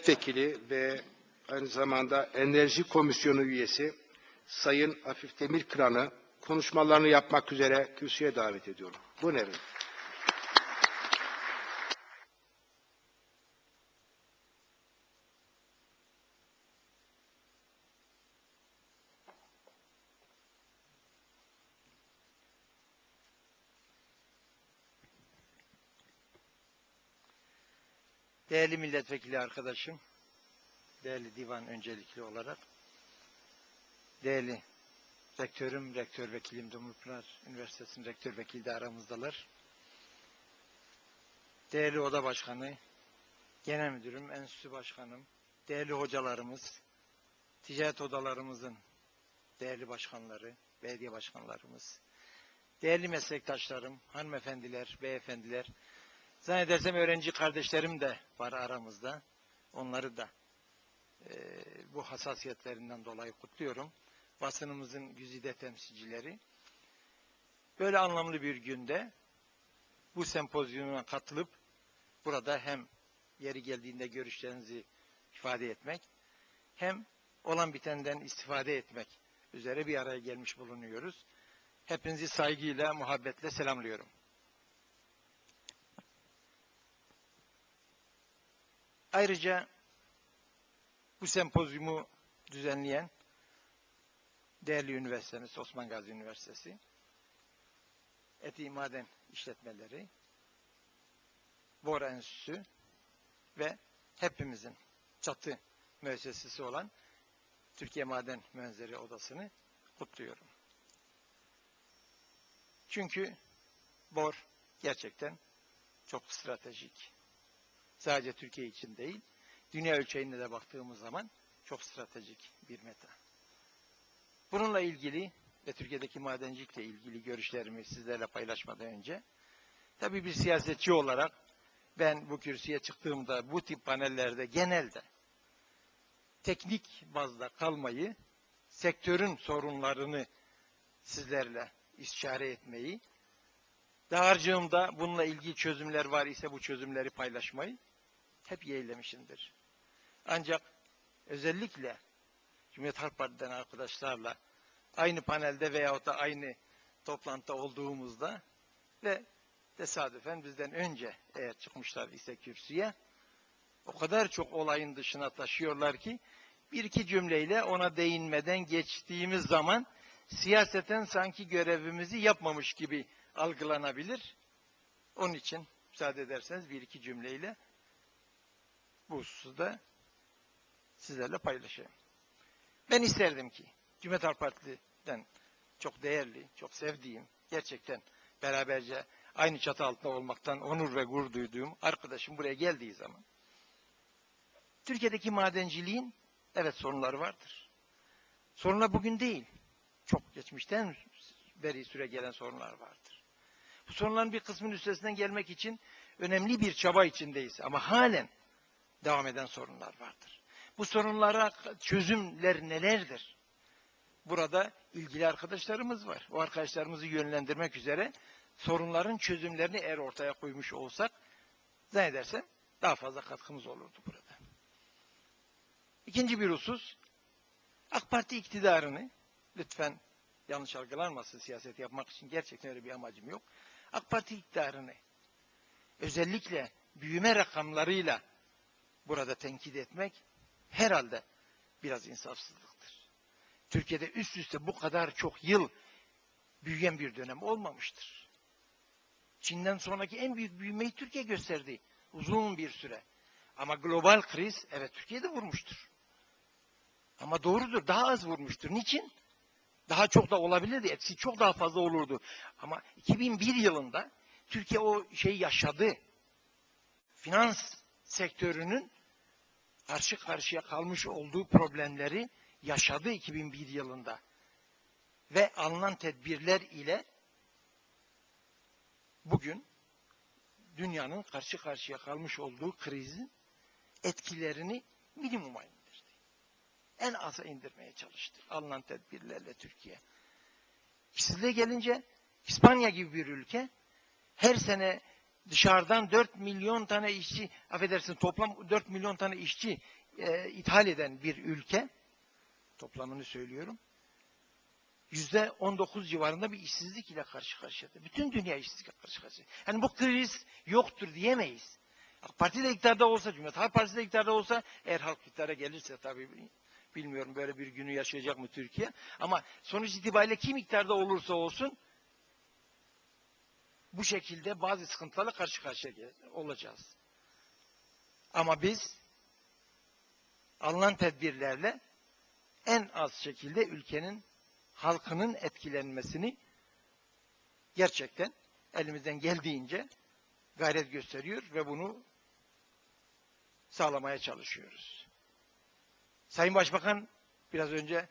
milletvekili ve aynı zamanda Enerji Komisyonu üyesi Sayın Afif Demirkıran'ı konuşmalarını yapmak üzere kürsüye davet ediyorum. Buyurun efendim. Değerli milletvekili arkadaşım, değerli divan öncelikli olarak, değerli rektörüm, rektör vekilim Dumlupınar Üniversitesi'nin rektör vekili de aramızdalar. Değerli oda başkanı, genel müdürüm, enstitü başkanım, değerli hocalarımız, ticaret odalarımızın değerli başkanları, belediye başkanlarımız, değerli meslektaşlarım, hanımefendiler, beyefendiler, Zannedersem öğrenci kardeşlerim de var aramızda. Onları da e, bu hassasiyetlerinden dolayı kutluyorum. Basınımızın güzide temsilcileri. Böyle anlamlı bir günde bu sempozyuma katılıp burada hem yeri geldiğinde görüşlerinizi ifade etmek hem olan bitenden istifade etmek üzere bir araya gelmiş bulunuyoruz. Hepinizi saygıyla, muhabbetle selamlıyorum. Ayrıca bu sempozyumu düzenleyen değerli üniversitemiz Osman Gazi Üniversitesi, Eti Maden İşletmeleri, Bora Enstitüsü ve hepimizin çatı müessesesi olan Türkiye Maden Mühendisleri Odası'nı kutluyorum. Çünkü bor gerçekten çok stratejik sadece Türkiye için değil, dünya ölçeğinde de baktığımız zaman çok stratejik bir meta. Bununla ilgili ve Türkiye'deki madencilikle ilgili görüşlerimi sizlerle paylaşmadan önce, tabii bir siyasetçi olarak ben bu kürsüye çıktığımda bu tip panellerde genelde teknik bazda kalmayı, sektörün sorunlarını sizlerle istişare etmeyi, dağarcığımda bununla ilgili çözümler var ise bu çözümleri paylaşmayı hep yeğlemişimdir. Ancak özellikle Cumhuriyet Halk Parti'den arkadaşlarla aynı panelde veyahut da aynı toplantıda olduğumuzda ve tesadüfen bizden önce eğer çıkmışlar ise kürsüye o kadar çok olayın dışına taşıyorlar ki bir iki cümleyle ona değinmeden geçtiğimiz zaman siyaseten sanki görevimizi yapmamış gibi algılanabilir. Onun için müsaade ederseniz bir iki cümleyle bu hususta sizlerle paylaşayım. Ben isterdim ki Cumhuriyet Halk Partisi'den çok değerli, çok sevdiğim, gerçekten beraberce aynı çatı altında olmaktan onur ve gurur duyduğum arkadaşım buraya geldiği zaman Türkiye'deki madenciliğin evet sorunları vardır. Sorunlar bugün değil. Çok geçmişten beri süre gelen sorunlar vardır. Bu sorunların bir kısmının üstesinden gelmek için önemli bir çaba içindeyiz. Ama halen devam eden sorunlar vardır. Bu sorunlara çözümler nelerdir? Burada ilgili arkadaşlarımız var. O arkadaşlarımızı yönlendirmek üzere sorunların çözümlerini eğer ortaya koymuş olsak zannedersem daha fazla katkımız olurdu burada. İkinci bir husus AK Parti iktidarını lütfen yanlış algılanmasın siyaset yapmak için gerçekten öyle bir amacım yok. AK Parti iktidarını özellikle büyüme rakamlarıyla burada tenkit etmek herhalde biraz insafsızlıktır. Türkiye'de üst üste bu kadar çok yıl büyüyen bir dönem olmamıştır. Çin'den sonraki en büyük büyümeyi Türkiye gösterdi uzun bir süre. Ama global kriz evet Türkiye'de vurmuştur. Ama doğrudur daha az vurmuştur. Niçin? Daha çok da olabilirdi. Etkisi çok daha fazla olurdu. Ama 2001 yılında Türkiye o şeyi yaşadı. Finans sektörünün karşı karşıya kalmış olduğu problemleri yaşadı 2001 yılında. Ve alınan tedbirler ile bugün dünyanın karşı karşıya kalmış olduğu krizin etkilerini minimuma indirdi. En aza indirmeye çalıştı alınan tedbirlerle Türkiye. İşsizliğe gelince İspanya gibi bir ülke her sene dışarıdan 4 milyon tane işçi, affedersin toplam 4 milyon tane işçi e, ithal eden bir ülke, toplamını söylüyorum, yüzde 19 civarında bir işsizlik ile karşı karşıyadır. Bütün dünya işsizlikle karşı karşıya. Yani bu kriz yoktur diyemeyiz. AK Parti de iktidarda olsa, Cumhuriyet Halk Partisi de iktidarda olsa, eğer halk iktidara gelirse tabii bilmiyorum böyle bir günü yaşayacak mı Türkiye. Ama sonuç itibariyle kim iktidarda olursa olsun, bu şekilde bazı sıkıntılarla karşı karşıya olacağız. Ama biz alınan tedbirlerle en az şekilde ülkenin halkının etkilenmesini gerçekten elimizden geldiğince gayret gösteriyor ve bunu sağlamaya çalışıyoruz. Sayın Başbakan biraz önce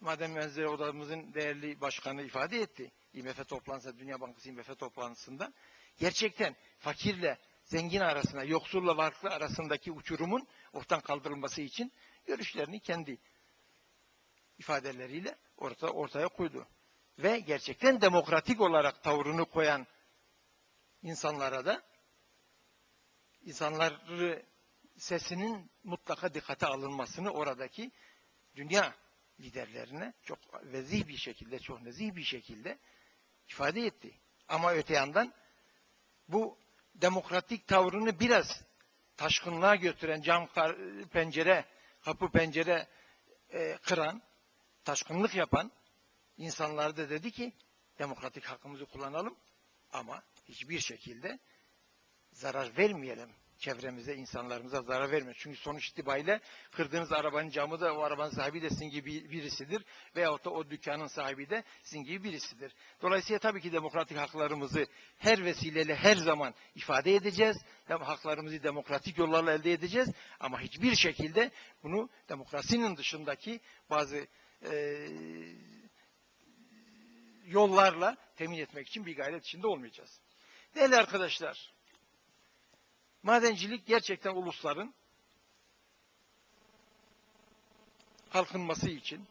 Maden Mühendisleri Odamızın değerli başkanı ifade etti. IMF toplantısında, Dünya Bankası IMF toplantısında gerçekten fakirle zengin arasında, yoksulla varlıklı arasındaki uçurumun ortadan kaldırılması için görüşlerini kendi ifadeleriyle orta, ortaya koydu. Ve gerçekten demokratik olarak tavrını koyan insanlara da insanları sesinin mutlaka dikkate alınmasını oradaki dünya liderlerine çok vezih bir şekilde, çok nezih bir şekilde ifade etti. Ama öte yandan bu demokratik tavrını biraz taşkınlığa götüren cam pencere, kapı pencere e, kıran, taşkınlık yapan insanlar da dedi ki demokratik hakkımızı kullanalım ama hiçbir şekilde zarar vermeyelim. Çevremize, insanlarımıza zarar vermeyelim. Çünkü sonuç itibariyle kırdığınız arabanın camı da o arabanın sahibi de sizin gibi birisidir. Veyahut da o dükkanın sahibi de sizin gibi birisidir. Dolayısıyla tabii ki demokratik haklarımızı her vesileyle her zaman ifade edeceğiz. Haklarımızı demokratik yollarla elde edeceğiz. Ama hiçbir şekilde bunu demokrasinin dışındaki bazı eee yollarla temin etmek için bir gayret içinde olmayacağız. Değerli arkadaşlar, madencilik gerçekten ulusların kalkınması için,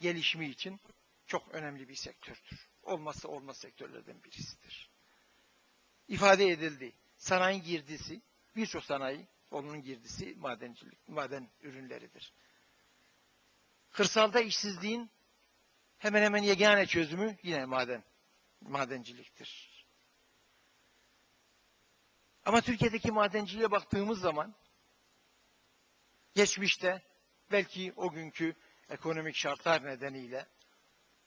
gelişimi için çok önemli bir sektördür. Olmazsa olmaz sektörlerden birisidir. İfade edildi. Sanayi girdisi, birçok sanayi, onun girdisi madencilik, maden ürünleridir. Kırsalda işsizliğin hemen hemen yegane çözümü yine maden, madenciliktir. Ama Türkiye'deki madenciliğe baktığımız zaman geçmişte belki o günkü ekonomik şartlar nedeniyle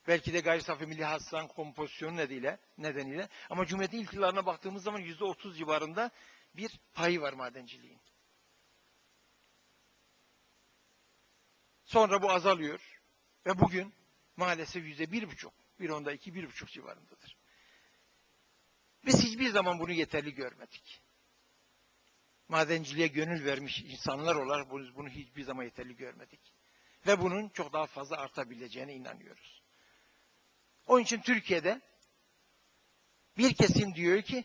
belki de gayri safi milli hasılan kompozisyonu nedeniyle, nedeniyle ama Cumhuriyet'in ilk yıllarına baktığımız zaman yüzde otuz civarında bir payı var madenciliğin. Sonra bu azalıyor ve bugün maalesef yüzde bir buçuk, bir onda iki, bir buçuk civarındadır. Biz hiçbir zaman bunu yeterli görmedik. Madenciliğe gönül vermiş insanlar olarak bunu, bunu hiçbir zaman yeterli görmedik. Ve bunun çok daha fazla artabileceğine inanıyoruz. Onun için Türkiye'de bir kesim diyor ki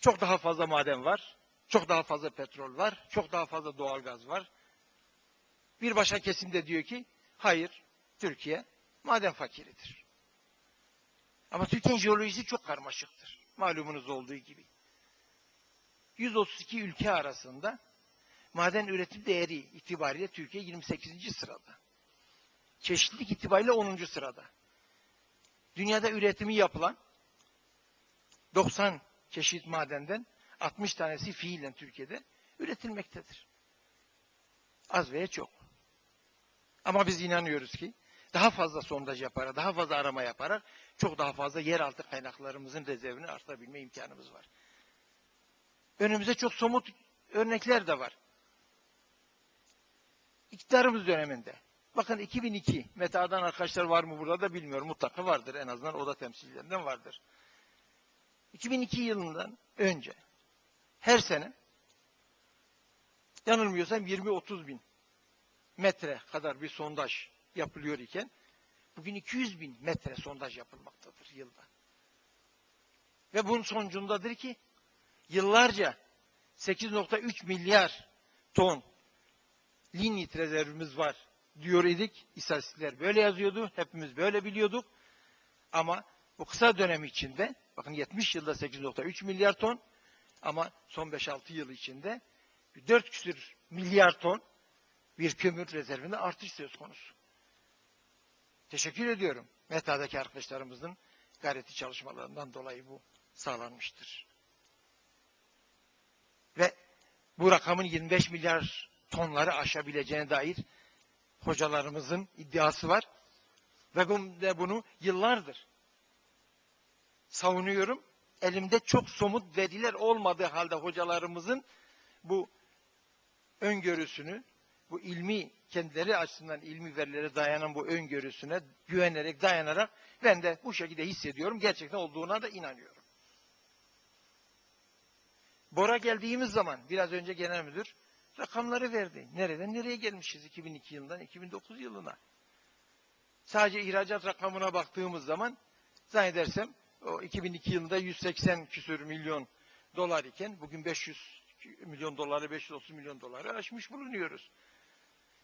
çok daha fazla maden var, çok daha fazla petrol var, çok daha fazla doğalgaz var. Bir başka kesim de diyor ki hayır Türkiye maden fakiridir. Ama Türkiye'nin jeolojisi çok karmaşıktır. Malumunuz olduğu gibi. 132 ülke arasında maden üretim değeri itibariyle Türkiye 28. sırada. Çeşitlilik itibariyle 10. sırada. Dünyada üretimi yapılan 90 çeşit madenden 60 tanesi fiilen Türkiye'de üretilmektedir. Az veya çok. Ama biz inanıyoruz ki daha fazla sondaj yaparak, daha fazla arama yaparak çok daha fazla yeraltı kaynaklarımızın rezervini artabilme imkanımız var. Önümüzde çok somut örnekler de var. İktidarımız döneminde. Bakın 2002, Meta'dan arkadaşlar var mı burada da bilmiyorum. Mutlaka vardır. En azından oda temsilcilerinden vardır. 2002 yılından önce her sene yanılmıyorsam 20-30 bin metre kadar bir sondaj yapılıyor iken bugün 200 bin metre sondaj yapılmaktadır yılda. Ve bunun sonucundadır ki yıllarca 8.3 milyar ton lignit rezervimiz var diyor idik. İstatistikler böyle yazıyordu. Hepimiz böyle biliyorduk. Ama Bu kısa dönem içinde bakın 70 yılda 8.3 milyar ton ama son 5-6 yıl içinde 4 küsür milyar ton bir kömür rezervinde artış söz konusu. Teşekkür ediyorum. META'daki arkadaşlarımızın gayreti çalışmalarından dolayı bu sağlanmıştır. Ve bu rakamın 25 milyar tonları aşabileceğine dair hocalarımızın iddiası var. Ve bunu yıllardır savunuyorum. Elimde çok somut veriler olmadığı halde hocalarımızın bu öngörüsünü, bu ilmi kendileri açısından ilmi verilere dayanan bu öngörüsüne güvenerek, dayanarak ben de bu şekilde hissediyorum. Gerçekten olduğuna da inanıyorum. Bora geldiğimiz zaman biraz önce genel müdür rakamları verdi. Nereden nereye gelmişiz 2002 yılından 2009 yılına. Sadece ihracat rakamına baktığımız zaman zannedersem o 2002 yılında 180 küsür milyon dolar iken bugün 500 milyon doları 530 milyon doları aşmış bulunuyoruz.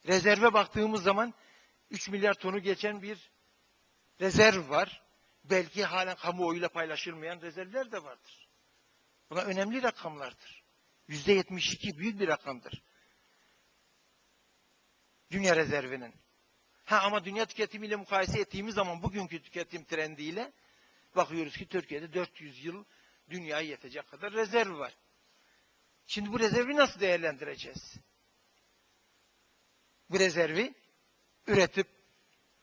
Rezerve baktığımız zaman 3 milyar tonu geçen bir rezerv var. Belki halen kamuoyuyla paylaşılmayan rezervler de vardır. Buna önemli rakamlardır. Yüzde 72 büyük bir rakamdır. Dünya rezervinin. Ha ama dünya tüketimiyle mukayese ettiğimiz zaman bugünkü tüketim trendiyle bakıyoruz ki Türkiye'de 400 yıl dünyaya yetecek kadar rezerv var. Şimdi bu rezervi nasıl değerlendireceğiz? Bu rezervi üretip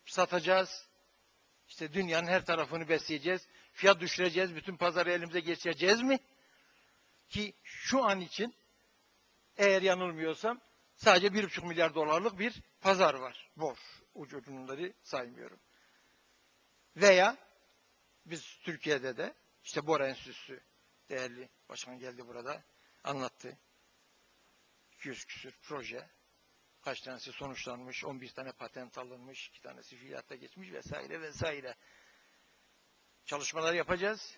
satacağız. İşte dünyanın her tarafını besleyeceğiz. Fiyat düşüreceğiz. Bütün pazarı elimize geçireceğiz mi? Ki şu an için eğer yanılmıyorsam sadece 1,5 milyar dolarlık bir pazar var. Boş. Ucu saymıyorum. Veya biz Türkiye'de de işte Bora Enstitüsü değerli başkan geldi burada anlattı. 200 küsür proje. Kaç tanesi sonuçlanmış, 11 tane patent alınmış, 2 tanesi fiiliyata geçmiş vesaire vesaire. Çalışmalar yapacağız.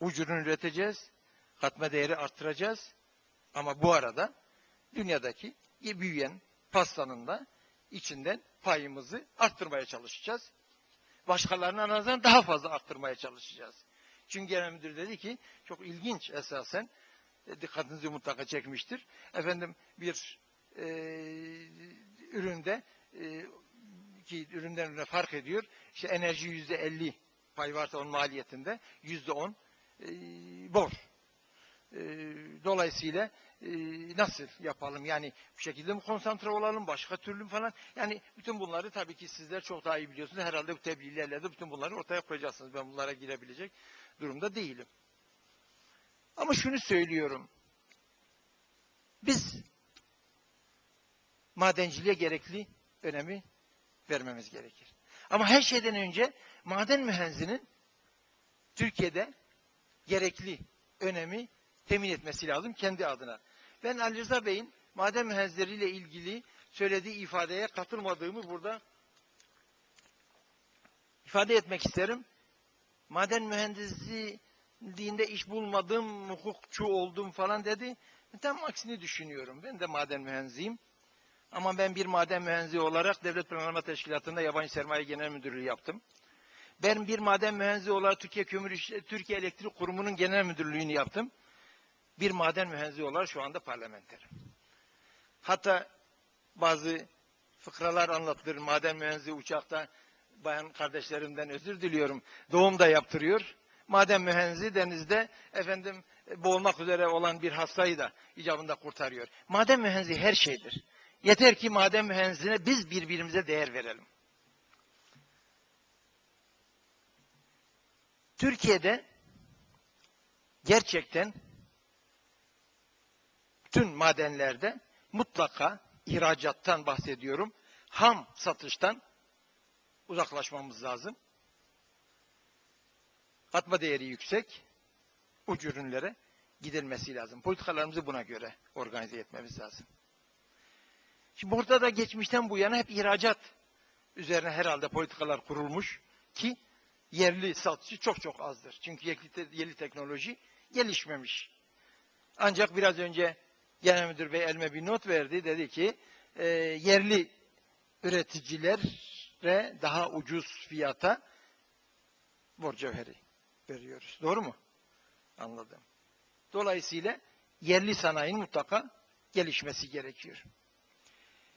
Ucunu üreteceğiz. Katma değeri arttıracağız. Ama bu arada dünyadaki büyüyen pastanın da içinden payımızı arttırmaya çalışacağız. Başkalarına nazaran daha fazla arttırmaya çalışacağız. Çünkü genel müdür dedi ki çok ilginç esasen dikkatinizi mutlaka çekmiştir. Efendim bir e, üründe e, ki üründen ürüne fark ediyor. İşte enerji yüzde elli pay varsa onun maliyetinde yüzde on e, bor. E, dolayısıyla e, nasıl yapalım? Yani bu şekilde mi konsantre olalım? Başka türlü mü falan? Yani bütün bunları tabii ki sizler çok daha iyi biliyorsunuz. Herhalde bu tebliğlerle de bütün bunları ortaya koyacaksınız. Ben bunlara girebilecek durumda değilim. Ama şunu söylüyorum. Biz madenciliğe gerekli önemi vermemiz gerekir. Ama her şeyden önce maden mühendisinin Türkiye'de gerekli önemi temin etmesi lazım kendi adına. Ben Ali Rıza Bey'in maden mühendisleriyle ilgili söylediği ifadeye katılmadığımı burada ifade etmek isterim. Maden mühendisliğinde iş bulmadım, hukukçu oldum falan dedi. Tam aksini düşünüyorum. Ben de maden mühendisiyim. Ama ben bir maden mühendisi olarak Devlet Planlama Teşkilatı'nda Yabancı Sermaye Genel Müdürlüğü yaptım. Ben bir maden mühendisi olarak Türkiye Kömür Türkiye Elektrik Kurumu'nun genel müdürlüğünü yaptım. Bir maden mühendisi olarak şu anda parlamenterim. Hatta bazı fıkralar anlatılır. Maden mühendisi uçakta bayan kardeşlerimden özür diliyorum. Doğum da yaptırıyor. Maden mühendisi denizde efendim boğulmak üzere olan bir hastayı da icabında kurtarıyor. Maden mühendisi her şeydir. Yeter ki maden mühendisine biz birbirimize değer verelim. Türkiye'de gerçekten bütün madenlerde mutlaka ihracattan bahsediyorum. Ham satıştan uzaklaşmamız lazım. Katma değeri yüksek uç ürünlere gidilmesi lazım. Politikalarımızı buna göre organize etmemiz lazım. Şimdi burada da geçmişten bu yana hep ihracat üzerine herhalde politikalar kurulmuş ki yerli satışı çok çok azdır. Çünkü yerli teknoloji gelişmemiş. Ancak biraz önce Genel Müdür Bey elime bir not verdi. Dedi ki e, yerli üreticilere daha ucuz fiyata bor cevheri veriyoruz. Doğru mu? Anladım. Dolayısıyla yerli sanayinin mutlaka gelişmesi gerekiyor.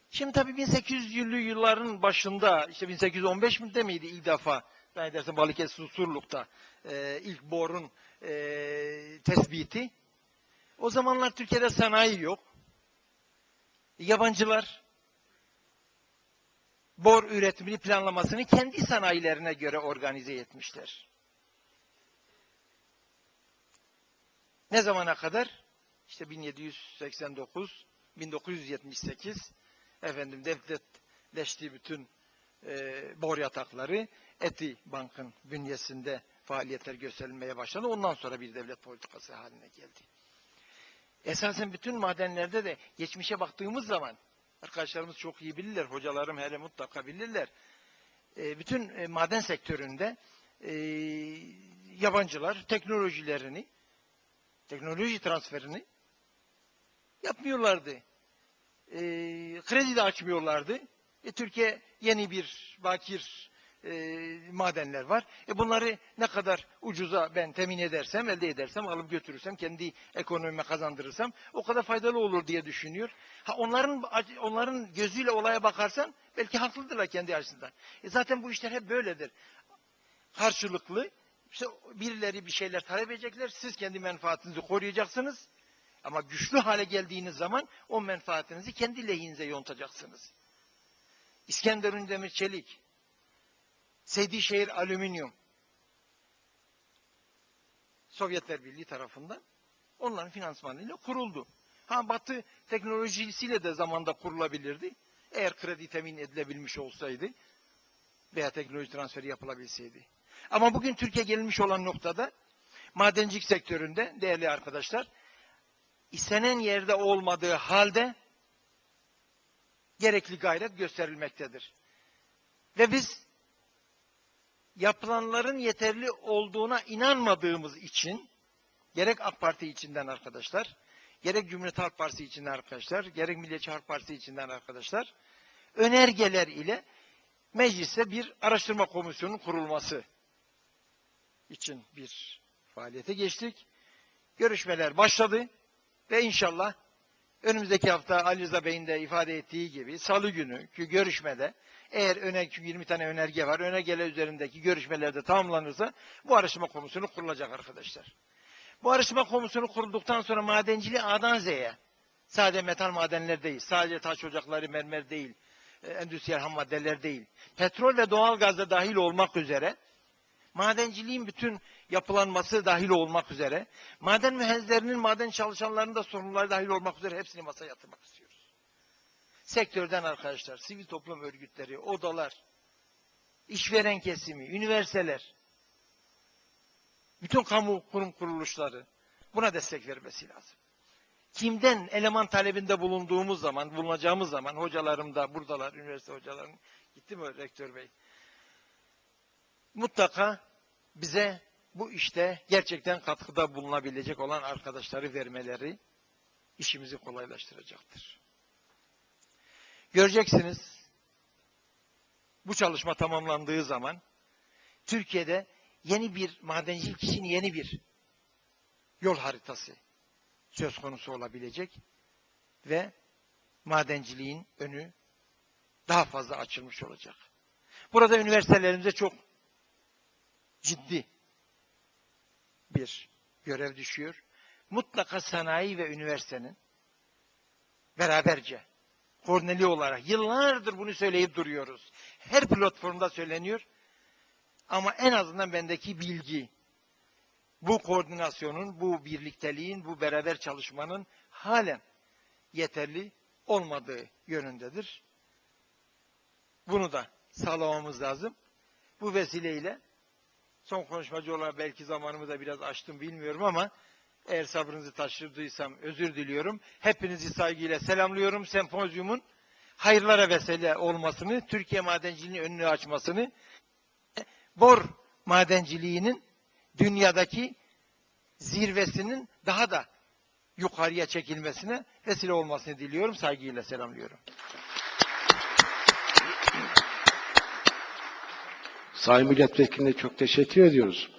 Şimdi tabii 1800'lü yılların başında işte 1815 mi miydi ilk defa ben dersen Balıkesir Susurluk'ta e, ilk borun e, tespiti. O zamanlar Türkiye'de sanayi yok. Yabancılar bor üretimini planlamasını kendi sanayilerine göre organize etmişler. Ne zamana kadar? İşte 1789, 1978 efendim devletleştiği bütün e, bor yatakları Eti Bank'ın bünyesinde faaliyetler gösterilmeye başladı. Ondan sonra bir devlet politikası haline geldi. Esasen bütün madenlerde de geçmişe baktığımız zaman arkadaşlarımız çok iyi bilirler, hocalarım hele mutlaka bilirler. E, bütün e, maden sektöründe e, yabancılar teknolojilerini, teknoloji transferini yapmıyorlardı. E, kredi de açmıyorlardı. E, Türkiye yeni bir bakir e, madenler var. E, bunları ne kadar ucuza ben temin edersem, elde edersem, alıp götürürsem, kendi ekonomime kazandırırsam o kadar faydalı olur diye düşünüyor. Ha onların onların gözüyle olaya bakarsan belki haklıdırlar kendi açısından. E, zaten bu işler hep böyledir. Karşılıklı işte birileri bir şeyler talep edecekler. Siz kendi menfaatinizi koruyacaksınız. Ama güçlü hale geldiğiniz zaman o menfaatinizi kendi lehinize yontacaksınız. İskenderun Demir Çelik, Seydişehir Alüminyum, Sovyetler Birliği tarafından onların finansmanıyla kuruldu. Ha Batı teknolojisiyle de zamanda kurulabilirdi. Eğer kredi temin edilebilmiş olsaydı veya teknoloji transferi yapılabilseydi. Ama bugün Türkiye gelmiş olan noktada madencilik sektöründe değerli arkadaşlar istenen yerde olmadığı halde gerekli gayret gösterilmektedir. Ve biz yapılanların yeterli olduğuna inanmadığımız için gerek AK Parti içinden arkadaşlar, gerek Cumhuriyet Halk Partisi içinden arkadaşlar, gerek Milliyetçi Halk Partisi içinden arkadaşlar önergeler ile mecliste bir araştırma komisyonu kurulması için bir faaliyete geçtik. Görüşmeler başladı ve inşallah önümüzdeki hafta Ali Rıza Bey'in de ifade ettiği gibi salı günü görüşmede eğer öne 20 tane önerge var. Önergeler üzerindeki görüşmelerde tamamlanırsa bu araştırma komisyonu kurulacak arkadaşlar. Bu araştırma komisyonu kurulduktan sonra madenciliği A'dan Z'ye sadece metal madenler değil, sadece taş ocakları, mermer değil, e, endüstriyel ham maddeler değil, petrol ve doğal gazda dahil olmak üzere madenciliğin bütün yapılanması dahil olmak üzere, maden mühendislerinin, maden çalışanlarının da sorunları dahil olmak üzere hepsini masaya yatırmak istiyoruz. Sektörden arkadaşlar, sivil toplum örgütleri, odalar, işveren kesimi, üniversiteler, bütün kamu kurum kuruluşları buna destek vermesi lazım. Kimden eleman talebinde bulunduğumuz zaman, bulunacağımız zaman, hocalarım da buradalar, üniversite hocalarım, gitti mi rektör bey? Mutlaka bize bu işte gerçekten katkıda bulunabilecek olan arkadaşları vermeleri işimizi kolaylaştıracaktır. Göreceksiniz bu çalışma tamamlandığı zaman Türkiye'de yeni bir madencilik için yeni bir yol haritası söz konusu olabilecek ve madenciliğin önü daha fazla açılmış olacak. Burada üniversitelerimize çok ciddi bir görev düşüyor. Mutlaka sanayi ve üniversitenin beraberce Korneli olarak yıllardır bunu söyleyip duruyoruz. Her platformda söyleniyor. Ama en azından bendeki bilgi bu koordinasyonun, bu birlikteliğin, bu beraber çalışmanın halen yeterli olmadığı yönündedir. Bunu da sağlamamız lazım. Bu vesileyle son konuşmacı olarak belki zamanımı da biraz açtım bilmiyorum ama eğer sabrınızı taşırdıysam özür diliyorum. Hepinizi saygıyla selamlıyorum. Sempozyumun hayırlara vesile olmasını, Türkiye madenciliğinin önünü açmasını, bor madenciliğinin dünyadaki zirvesinin daha da yukarıya çekilmesine vesile olmasını diliyorum. Saygıyla selamlıyorum. Sayın Milletvekiline çok teşekkür ediyoruz.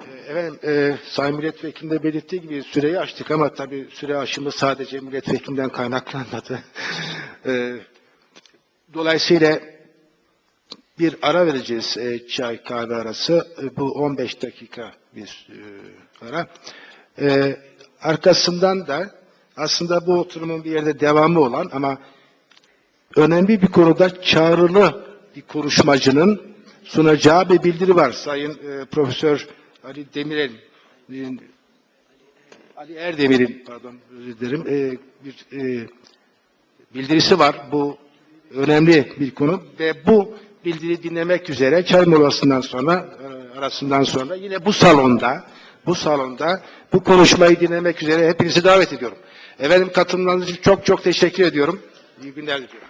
Ee, Efendim, e, Sayın Milletvekili de belirttiği gibi süreyi açtık ama tabii süre aşımı sadece milletvekilinden kaynaklanmadı. E, dolayısıyla bir ara vereceğiz e, çay kahve arası. E, bu 15 dakika bir e, ara. E, arkasından da aslında bu oturumun bir yerde devamı olan ama önemli bir konuda çağrılı bir konuşmacının sunacağı bir bildiri var. Sayın e, Profesör Ali Demirel, e, Ali Erdemir'in pardon özür dilerim e, bir e, bildirisi var. Bu önemli bir konu ve bu bildiri dinlemek üzere çay molasından sonra e, arasından sonra yine bu salonda bu salonda bu konuşmayı dinlemek üzere hepinizi davet ediyorum. Efendim katılımlarınız için çok çok teşekkür ediyorum. İyi günler diliyorum.